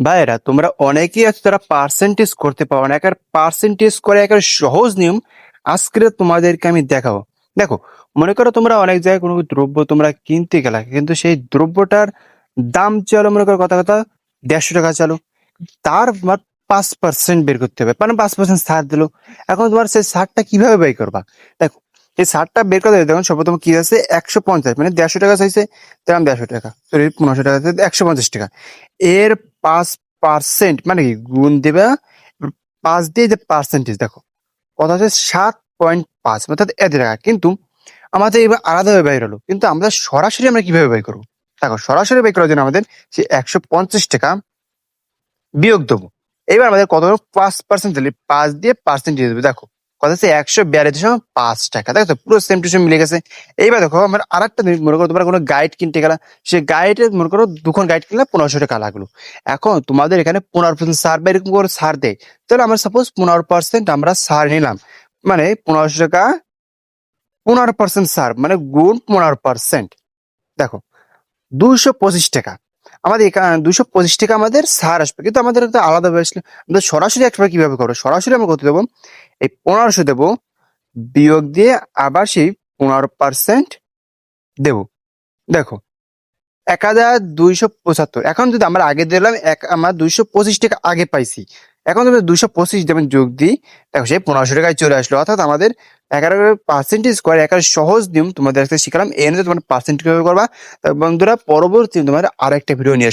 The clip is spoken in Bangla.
ভাইয়েরা, তোমরা অনেকেই আছে তারা পার্সেন্টেজ করতে পারো না। একার পার্সেন্টেজ করে একার সহজ নিয়ম আজকে তোমাদেরকে আমি দেখাবো। দেখো, মনে করো তোমরা অনেক জায়গায় কোনো দ্রব্য তোমরা কিনতে গেলা, কিন্তু সেই দ্রব্যটার দাম চলো, মনে করো কথা কথা, দেড়শো টাকা চলো। তার পাঁচ পার্সেন্ট বের করতে হবে মানে পাঁচ পার্সেন্ট ছাড় দিলো। এখন তোমার সেই ছাড়টা কীভাবে বের করবা? দেখো, এই ছাড়টা বের করতে দেখুন, সর্বপ্রথম কি আছে একশো পঞ্চাশ মানে দেড়শো টাকা চাইছে দাম দেড়শো টাকা সরি পনেরোশো টাকা, একশো পঞ্চাশ টাকা। এর পাঁচ পার্সেন্ট মানে কি? গুণ দেবে পাঁচ দিয়ে যে পার্সেন্টেজ দেখো। কথা হচ্ছে সাত পয়েন্ট পাঁচ, অর্থাৎ এত টাকা। কিন্তু আমাদের এবার আলাদাভাবে বের হলো। কিন্তু আমরা সরাসরি আমরা কীভাবে ব্যয় করব? দেখো, সরাসরি ব্যয় করার জন্য আমাদের সে একশো পঞ্চাশ টাকা বিয়োগ দেবো। এবার আমাদের কত পাঁচ পার্সেন্ট পাঁচ দিয়ে পার্সেন্টেজ দেবে। দেখো কথা হচ্ছে একশো বিয়াল্লিশ পাঁচ টাকা। দেখো পুরো সেম টু সেম মিলে গেছে। এইবার দেখো, আমার আর একটা মনে করো, তোমরা কোনো গাইড কিনতে গেলা, সে গাইডে মনে করো দুখন গাইড কিনলে পনেরোশো টাকা লাগল। এখন তোমাদের এখানে পনেরো পার্সেন্ট সার বা এরকম করে সার দেয়। তাহলে আমরা সাপোজ পনেরো পার্সেন্ট আমরা সার নিলাম। মানে পনেরোশো টাকা পনেরো পার্সেন্ট সার মানে গুণ পনেরো পার্সেন্ট দেখো, দুইশো পঁচিশ টাকা। আমাদের এখানে দুশো পঁচিশ টাকা আমাদের সার আসবে। কিন্তু আমাদের একটা আলাদা আসলে আমাদের সরাসরি একবার কীভাবে করব? সরাসরি আমরা করতে দেবো? এই পনেরোশো দেবো। বিয়োগ দিয়ে আবার সেই পনেরো পার্সেন্ট দেবো। দেখো, এক হাজার দুইশো পঁচাত্তর। এখন যদি আমরা আগে দিলাম এক আমরা দুইশো পঁচিশ টাকা আগে পাইছি। এখন তুমি দুইশো পঁচিশ দেবেন যোগ দিই, দেখো সেই পনেরোশো টাকায় চলে আসলো। অর্থাৎ আমাদের এগারো পার্সেন্টেজ করে একার সহজ নিয়ম তোমাদের আজকে শিখালাম। এনে তোমার পার্সেন্টেজ করবা? বন্ধুরা, পরবর্তী তোমার আরেকটা ভিডিও নিয়ে